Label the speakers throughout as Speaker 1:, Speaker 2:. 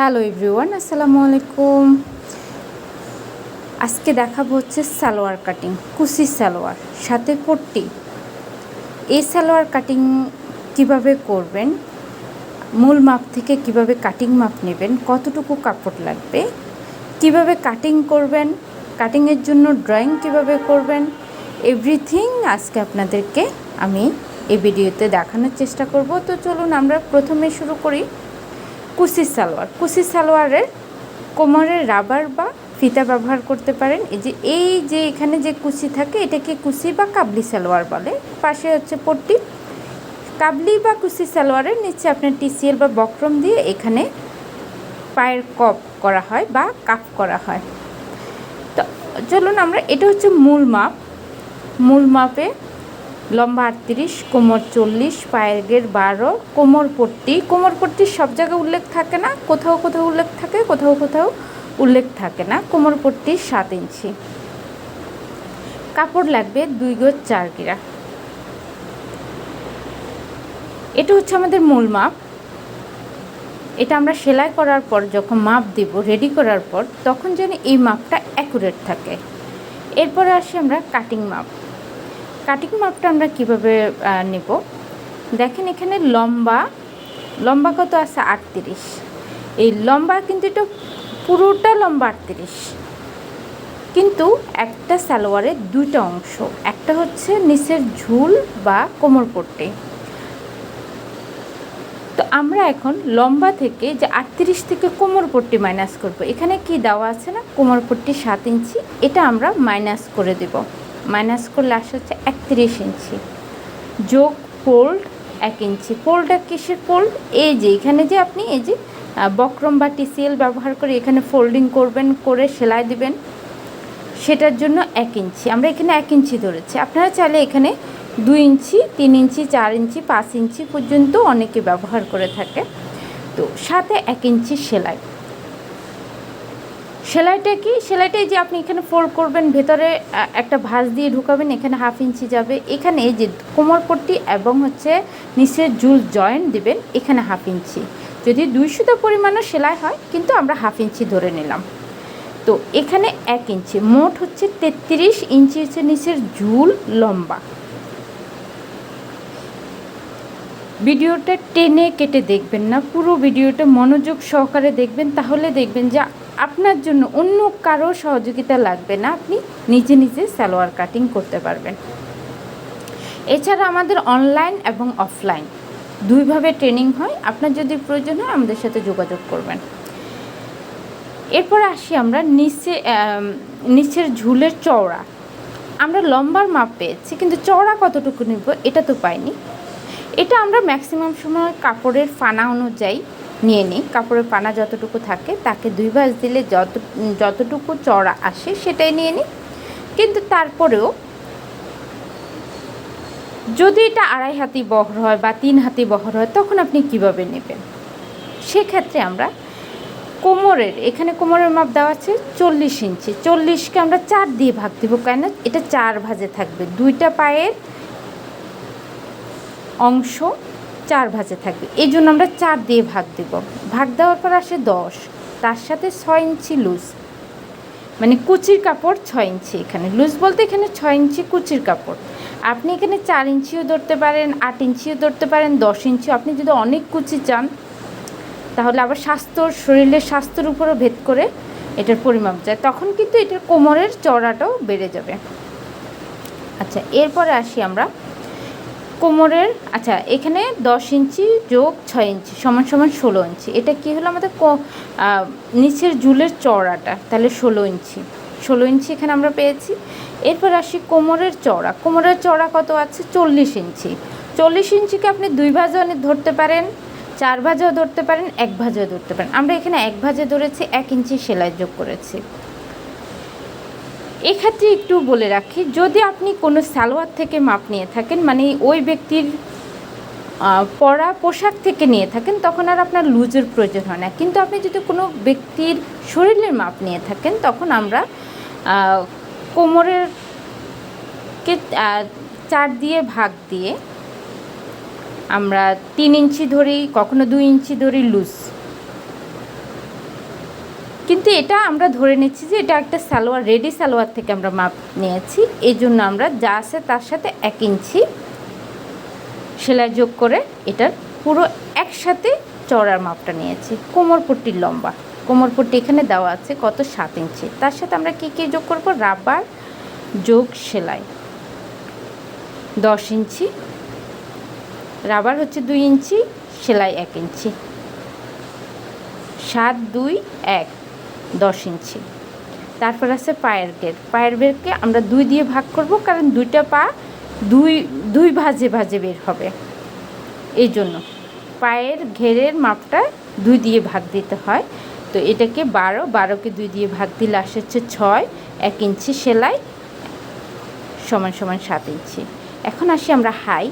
Speaker 1: Hello everyone আসসালামু আলাইকুম আজকে দেখাবো হচ্ছে সালোয়ার কাটিং কুসি সালোয়ার, সাথে পট্টি। এই সালোয়ার কাটিং কীভাবে করবেন? মূল মাপ থেকে কীভাবে কাটিং মাপ নেবেন? কতটুকু কাপড় লাগবে? কীভাবে কাটিং করবেন? কাটিংয়ের জন্য ড্রয়িং কীভাবে করবেন? এভরিথিং আজকে আপনাদেরকে আমি এই ভিডিওতে দেখানোর চেষ্টা করব। তো চলুন আমরা প্রথমে শুরু করি। কুসি সালোয়ার। কুসি সালোয়ারের কোমরের রাবার বা ফিতা ব্যবহার করতে পারেন। এই যে এই যে এখানে যে কুচি থাকে, এটাকে কুসি বা কাবলি সালোয়ার বলে। পাশে হচ্ছে পট্টি। কাবলি বা কুসি সালোয়ারের নিচে আপনার টিসিএল বা বক্রম দিয়ে এখানে পায়ের কপ করা হয় বা কাপ করা হয়। তো চলুন আমরা, এটা হচ্ছে মূল মাপ। মূল মাপে লম্বা আটত্রিশ, কোমর চল্লিশ, পায়ের গের বারো, কোমর পট্টি। কোমর পট্টির সব জায়গায় উল্লেখ থাকে না, কোথাও কোথাও উল্লেখ থাকে, কোথাও কোথাও উল্লেখ থাকে না। কোমর পট্টি সাত ইঞ্চি। কাপড় লাগবে দুই গজ চার গিরা। এটা হচ্ছে আমাদের মূল মাপ। এটা আমরা সেলাই করার পর যখন মাপ দিব রেডি করার পর, তখন যেন এই মাপটা অ্যাকুরেট থাকে। এরপরে আসি আমরা কাটিং মাপ। কাটিং মাপটা আমরা কীভাবে নেব? দেখেন এখানে লম্বা লম্বা কত আছে? আটত্রিশ। এই লম্বা কিন্তু এটা পুরোটা লম্বা আটত্রিশ। কিন্তু একটা সালোয়ারের দুইটা অংশ, একটা হচ্ছে নিচের ঝুল বা কোমর পট্টি। তো আমরা এখন লম্বা থেকে যে আটত্রিশ থেকে কোমর পট্টি মাইনাস করব, এখানে কি দেওয়া আছে না? কোমর পট্টি সাত ইঞ্চি, এটা আমরা মাইনাস করে দেব। মাইনাস করলে আসে হচ্ছে একত্রিশ ইঞ্চি। যোগ ফোল্ড এক ইঞ্চি। ফোল্ডটা কিসের ফোল্ড এই যে, এখানে যে আপনি এই যে বক্রম বা টিসিএল ব্যবহার করে এখানে ফোল্ডিং করবেন, করে সেলাই দিবেন, সেটার জন্য এক ইঞ্চি। আমরা এখানে এক ইঞ্চি ধরেছি। আপনারা চাইলে এখানে দুই ইঞ্চি, তিন ইঞ্চি, চার ইঞ্চি, পাঁচ ইঞ্চি পর্যন্ত অনেকে ব্যবহার করে থাকে। তো সাথে এক ইঞ্চি সেলাই। সেলাইটা কি? সেলাইটাই যে আপনি এখানে ফোল্ড করবেন, ভেতরে একটা ভাঁজ দিয়ে ঢুকাবেন, এখানে হাফ ইঞ্চি যাবে। এখানে এই যে কোমর পট্টি এবং হচ্ছে নিচের জুল জয়েন্ট দিবেন, এখানে হাফ ইঞ্চি যদি দুই সুতো পরিমাণও সেলাই হয়, কিন্তু আমরা হাফ ইঞ্চি ধরে নিলাম। তো এখানে এক ইঞ্চি মোট হচ্ছে তেত্রিশ ইঞ্চি হচ্ছে নিচের ঝুল লম্বা। ভিডিওটা টেনে কেটে দেখবেন না, পুরো ভিডিওটা মনোযোগ সহকারে দেখবেন, তাহলে দেখবেন যে আপনার জন্য অন্য কারও সহযোগিতা লাগবে না। আপনি নিজে নিজে সালোয়ার কাটিং করতে পারবেন। এছাড়া আমাদের অনলাইন এবং অফলাইন দুইভাবে ট্রেনিং হয়। আপনার যদি প্রয়োজন হয়, আমাদের সাথে যোগাযোগ করবেন। এরপর আসি আমরা নিচে নিচের ঝুলের চওড়া। আমরা লম্বার মাপ পেয়েছি, কিন্তু চওড়া কতটুকু নিব, এটা তো পাইনি। এটা আমরা ম্যাক্সিমাম সময় কাপড়ের ফানা অনুযায়ী নিয়ে নিই। কাপড়ের পানা যতটুকু থাকে তাকে দুই ভাঁজ দিলে যত, যতটুকু চড়া আসে সেটাই নিয়ে নিই। কিন্তু তারপরেও যদি এটা আড়াই হাতি বহর হয় বা তিন হাতি বহর হয়, তখন আপনি কীভাবে নেবেন? সেক্ষেত্রে আমরা কোমরের, এখানে কোমরের মাপ দেওয়া আছে চল্লিশ ইঞ্চি। চল্লিশকে আমরা চার দিয়ে ভাগ দিব কেন? এটা চার ভাজে থাকবে। দুইটা পায়ের অংশ চার ভাজে থাকবে। এই জন্য আমরা চার দিয়ে ভাগ দেব। ভাগ দেওয়ার পর আসে দশ। তার সাথে ছয় ইঞ্চি লুজ। মানে কুচির কাপড় ছয় ইঞ্চি এখানে। লুজ বলতে এখানে ছয় ইঞ্চি কুচির কাপড়। আপনি এখানে চার ইঞ্চিও ধরতে পারেন, আট ইঞ্চিও ধরতে পারেন, দশ ইঞ্চিও। আপনি যদি অনেক কুচি চান, তাহলে আবার স্বাস্থ্য শরীরের স্বাস্থ্যের উপরও ভেদ করে এটার পরিমাপ যায়। তখন কিন্তু এটার কোমরের চড়াটাও বেড়ে যাবে। আচ্ছা এরপরে আসি আমরা কোমরের আচ্ছা এখানে দশ ইঞ্চি যোগ ছয় ইঞ্চি, সমান সমান ষোলো ইঞ্চি। এটা কি হলো আমাদের নিচের জুলের চওড়াটা, তাহলে ষোলো ইঞ্চি। ষোলো ইঞ্চি এখানে আমরা পেয়েছি। এরপর আসি কোমরের চওড়া। কোমরের চওড়া কত আছে? চল্লিশ ইঞ্চি। চল্লিশ ইঞ্চিকে আপনি দুই ভাজও ধরতে পারেন, চার ভাজেও ধরতে পারেন, এক ভাজেও ধরতে পারেন। আমরা এখানে এক ভাজে ধরেছি, এক ইঞ্চি সেলাই যোগ করেছি। এক্ষেত্রে একটু বলে রাখি, যদি আপনি কোনো সালোয়ার থেকে মাপ নিয়ে থাকেন মানে ওই ব্যক্তির পরা পোশাক থেকে নিয়ে থাকেন, তখন আর আপনার লুজের প্রয়োজন হয় না। কিন্তু আপনি যদি কোনো ব্যক্তির শরীরের মাপ নিয়ে থাকেন, তখন আমরা কোমরের কে চার দিয়ে ভাগ দিয়ে আমরা তিন ইঞ্চি ধরি কখনো দুই ইঞ্চি ধরি লুজ কিন্তু এটা আমরা ধরে নিচ্ছি যে এটা একটা সালোয়ার, রেডি সালোয়ার থেকে আমরা মাপ নিয়েছি। এই জন্য আমরা যা আছে তার সাথে এক ইঞ্চি সেলাই যোগ করে এটার পুরো একসাথে চড়ার মাপটা নিয়েছি। কোমর পট্টির লম্বা। কোমর পট্টি এখানে দেওয়া আছে কত? সাত ইঞ্চি। তার সাথে আমরা কী কী যোগ করব? রাবার যোগ সেলাই। দশ ইঞ্চি। রাবার হচ্ছে দুই ইঞ্চি, সেলাই এক ইঞ্চি। সাত, দুই, এক। দশ ইঞ্চি। তারপর আছে পায়ের গের পায়ের বেরকে আমরা দুই দিয়ে ভাগ করব কারণ দুইটা পা দুই দুই ভাজে ভাজে বের হবে। এই জন্য পায়ের ঘেরের মাপটা দুই দিয়ে ভাগ দিতে হয়। তো এটাকে বারো বারোকে দুই দিয়ে ভাগ দিলে আসে হচ্ছে ছয় এক ইঞ্চি সেলাই সমান সমান সাত ইঞ্চি। এখন আসি আমরা হাই।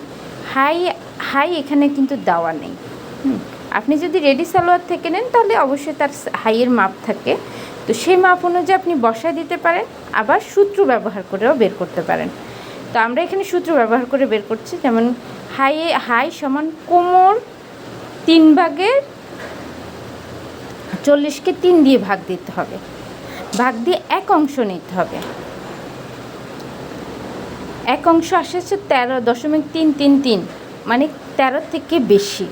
Speaker 1: হাই হাই এখানে কিন্তু দেওয়া নেই। হুম, আপনি যদি রেডি সালোয়ার থেকে নেন, তাহলে অবশ্যই তার হাইয়ের মাপ থাকে। তো সেই মাপ অনুযায়ী আপনি বসায় দিতে পারেন, আবার সূত্র ব্যবহার করেও বের করতে পারেন। তো আমরা এখানে সূত্র ব্যবহার করে বের করছি, যেমন হাইয়ে হাই সমান কোমর তিন ভাগের চল্লিশকে তিন দিয়ে ভাগ দিতে হবে। ভাগ দিয়ে এক অংশ নিতে হবে। এক অংশ আসে হচ্ছে তেরো দশমিক তিন তিন তিন মানে তেরো থেকে বেশি।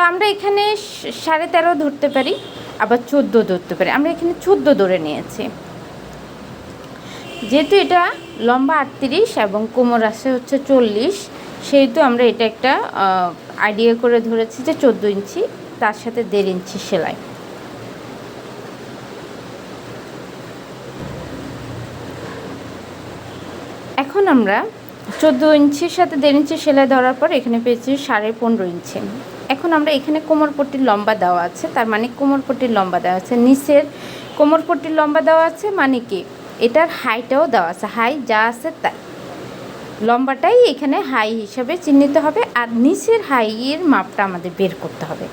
Speaker 1: তো আমরা এখানে সাড়ে তেরো ধরতে পারি, আবার চোদ্দ ধরতে পারি। আমরা এখানে চোদ্দ ধরে নিয়েছি। যেহেতু এটা লম্বা আটত্রিশ এবং কোমর আসে হচ্ছে চল্লিশ, সেহেতু আমরা এটা একটা আইডিয়া করে ধরেছি যে চোদ্দ ইঞ্চি, তার সাথে দেড় ইঞ্চি সেলাই। এখন আমরা চোদ্দ ইঞ্চির সাথে দেড় ইঞ্চি সেলাই ধরার পর এখানে পেয়েছি সাড়ে পনেরো ইঞ্চি। এখন আমরা এখানে কোমর পট্টির লম্বা দেওয়া আছে, তার মানে কোমর পট্টির লম্বা দেওয়া আছে। নিচের কোমর পট্টির লম্বা দেওয়া আছে মানে কি? এটার হাইটাও দেওয়া আছে। হাই যা আছে তাই লম্বাটাই এখানে হাই হিসাবে চিহ্নিত হবে আর নিচের হাইয়ের মাপটা আমাদের বের করতে হবে।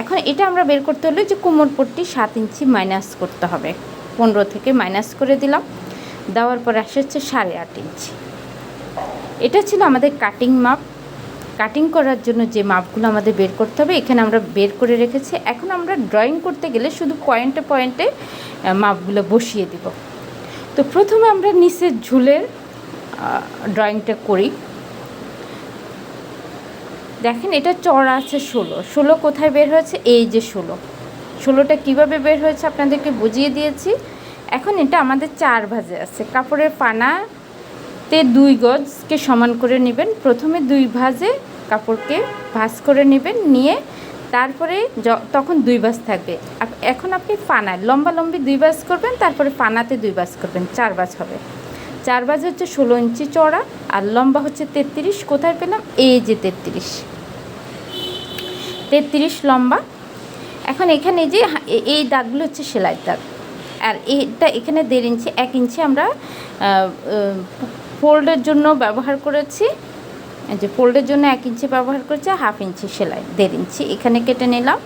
Speaker 1: এখন এটা আমরা বের করতে হলে যে কোমর পট্টি সাত ইঞ্চি মাইনাস করতে হবে। পনেরো থেকে মাইনাস করে দিলাম। দেওয়ার পর আসে হচ্ছে সাড়ে আট ইঞ্চি। এটা ছিল আমাদের কাটিং মাপ। কাটিং করার জন্য যে মাপগুলো আমাদের বের করতে হবে, এখানে আমরা বের করে রেখেছি। এখন আমরা ড্রয়িং করতে গেলে শুধু পয়েন্টে পয়েন্টে মাপগুলো বসিয়ে দিব। তো প্রথমে আমরা নিচের ঝুলের ড্রয়িংটা করি। দেখেন এটা চড়া আছে ষোলো। ষোলো কোথায় বের হয়েছে? এই যে ষোলো। ষোলোটা কীভাবে বের হয়েছে আপনাদেরকে বুঝিয়ে দিয়েছি। এখন এটা আমাদের চার ভাজে আছে। কাপড়ের পানাতে দুই গজকে সমান করে নেবেন। প্রথমে দুই ভাজে কাপড়কে ভাঁজ করে নেবেন, নিয়ে তারপরে তখন দুই ভাঁজ থাকবে। এখন আপনি পানায় লম্বা লম্বি দুই ভাঁজ করবেন, তারপরে পানাতে দুই ভাঁজ করবেন, চার ভাঁজ হবে। চার ভাঁজ হচ্ছে ষোলো ইঞ্চি চড়া আর লম্বা হচ্ছে তেত্রিশ, কোথায় পেলাম? এই যে তেত্রিশ। তেত্রিশ লম্বা। এখন এখানে যে এই দাগগুলো হচ্ছে সেলাই দাগ। আর এটা এখানে দেড় ইঞ্চি, এক ইঞ্চি আমরা ফোল্ডের জন্য ব্যবহার করেছি। এই যে ফোল্ডের জন্য এক ইঞ্চি ব্যবহার করেছি, হাফ ইঞ্চি সেলাই, দেড় ইঞ্চি। এখানে কেটে নিলাম।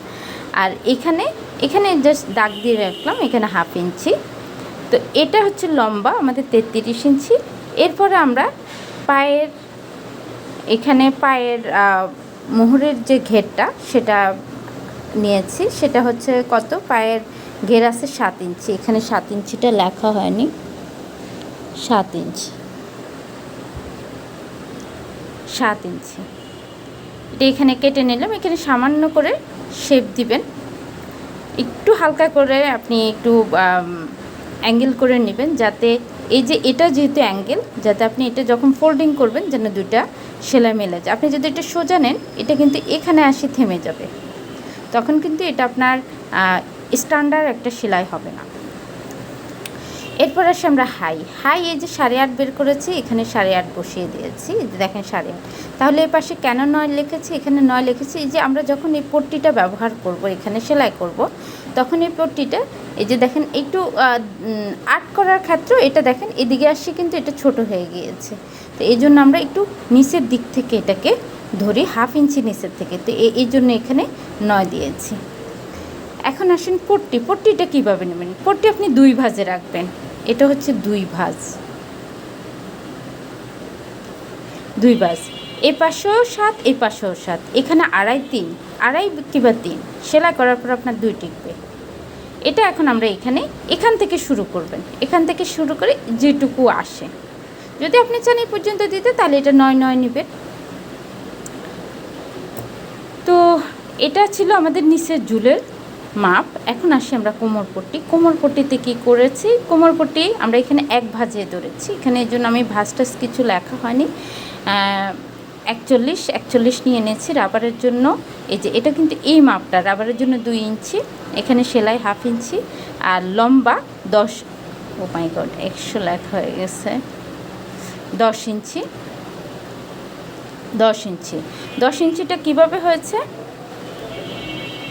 Speaker 1: আর এখানে এখানে জাস্ট দাগ দিয়ে রাখলাম, এখানে হাফ ইঞ্চি। তো এটা হচ্ছে লম্বা, আমাদের তেত্রিশ ইঞ্চি। এরপরে আমরা পায়ের, এখানে পায়ের মোহরের যে ঘেরটা, সেটা নিয়েছি। সেটা হচ্ছে কত? পায়ের ঘের আছে সাত ইঞ্চি। এখানে সাত ইঞ্চিটা লেখা হয়নি। সাত ইঞ্চি। সাত ইঞ্চি। এটা এখানে কেটে নিলাম, এখানে সামান্য করে শেপ দিবেন। একটু হালকা করে আপনি একটু অ্যাঙ্গেল করে নেবেন যাতে এই যে এটা যেহেতু অ্যাঙ্গেল যাতে আপনি এটা যখন ফোল্ডিং করবেন যেন দুইটা সেলাই মেলে যায়। আপনি যদি এটা সোজা নেন, এটা কিন্তু এখানে আসি থেমে যাবে। তখন কিন্তু এটা আপনার স্ট্যান্ডার্ড একটা সেলাই হবে না। এরপর আসি আমরা হাই। হাই, এই যে সাড়ে আট বের করেছি, এখানে সাড়ে আট বসিয়ে দিয়েছি দেখেন সাড়ে আট। তাহলে এর পাশে কেন নয় লিখেছি? এখানে নয় লিখেছি, এই যে আমরা যখন এই পট্টিটা ব্যবহার করব, এখানে সেলাই করব, তখন এই পট্টিটা, এই যে দেখেন একটু আট করার ক্ষেত্রেও এটা দেখেন এদিকে আসছে কিন্তু এটা ছোট হয়ে গিয়েছে। তো এই জন্য আমরা একটু নিচের দিক থেকে এটাকে ধরি, হাফ ইঞ্চি নিচের থেকে। তো এই জন্য এখানে নয় দিয়েছি। এখন আসেন পট্টি। পট্টিটা কীভাবে নেবেন? পট্টি আপনি দুই ভাজে রাখবেন। এটা হচ্ছে দুই ভাজ। দুই ভাজ। এ পাশেও সাত, এ পাশেও সাত। এখানে আড়াই তিন, আড়াই কিংবা তিন। সেলাই করার পর আপনার দুই টিকবে। এটা এখন আমরা এখানে, এখান থেকে শুরু করবেন। এখান থেকে শুরু করে যেটুকু আসে। যদি আপনি চান এই পর্যন্ত দিতে, তাহলে এটা নয় নয় নেবেন। তো এটা ছিল আমাদের নিচের জুলের মাপ। এখন আসি আমরা কোমরপট্টি কোমরপট্টিতে কী করেছি? কোমরপট্টি আমরা এখানে এক ভাজে ধরেছি। এখানে এই জন্য আমি ভাজটাস কিছু লেখা হয়নি। একচল্লিশ একচল্লিশ নিয়ে এনেছি রাবারের জন্য। এই যে এটা কিন্তু এই মাপটা, রাবারের জন্য দুই ইঞ্চি, এখানে সেলাই হাফ ইঞ্চি আর লম্বা দশ, ও মাই গড, একশো লেখা হয়ে গেছে। দশ ইঞ্চি। দশ ইঞ্চি। দশ ইঞ্চিটা কীভাবে হয়েছে?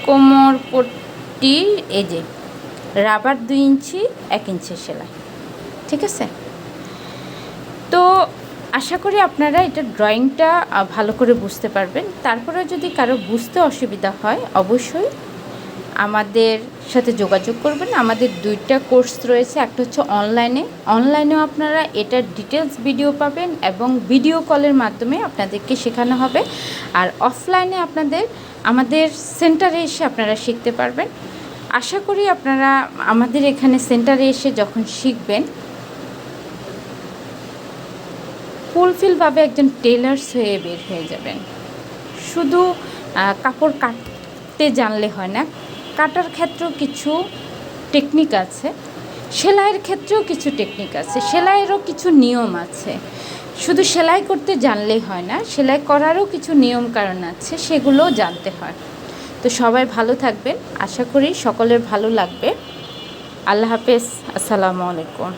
Speaker 1: কোমর পট্টি এই এজে রাবার দুই ইঞ্চি, এক ইঞ্চি সেলাই, ঠিক আছে? তো আশা করি আপনারা এটা ড্রয়িংটা ভালো করে বুঝতে পারবেন। তারপরে যদি কারও বুঝতে অসুবিধা হয়, অবশ্যই আমাদের সাথে যোগাযোগ করবেন। আমাদের দুইটা কোর্স রয়েছে, একটা হচ্ছে অনলাইনে। অনলাইনেও আপনারা এটার ডিটেলস ভিডিও পাবেন এবং ভিডিও কলের মাধ্যমে আপনাদেরকে শেখানো হবে। আর অফলাইনে আপনাদের, আমাদের সেন্টারে এসে আপনারা শিখতে পারবেন। আশা করি আপনারা আমাদের এখানে সেন্টারে এসে যখন শিখবেন, ফুলফিলভাবে একজন টেলার্স হয়ে বের হয়ে যাবেন। শুধু কাপড় কাটতে জানলে হয় না কাটার ক্ষেত্রেও কিছু টেকনিক আছে, সেলাইয়ের ক্ষেত্রেও কিছু টেকনিক আছে, সেলাইয়েরও কিছু নিয়ম আছে। শুধু সেলাই করতে জানলেই হয় না, সেলাই করারও কিছু নিয়ম কারণ আছে, সেগুলোও জানতে হয়। তো সবাই ভালো থাকবেন, আশা করি সকলের ভালো লাগবে। আল্লাহ হাফেজ, আসসালামু আলাইকুম।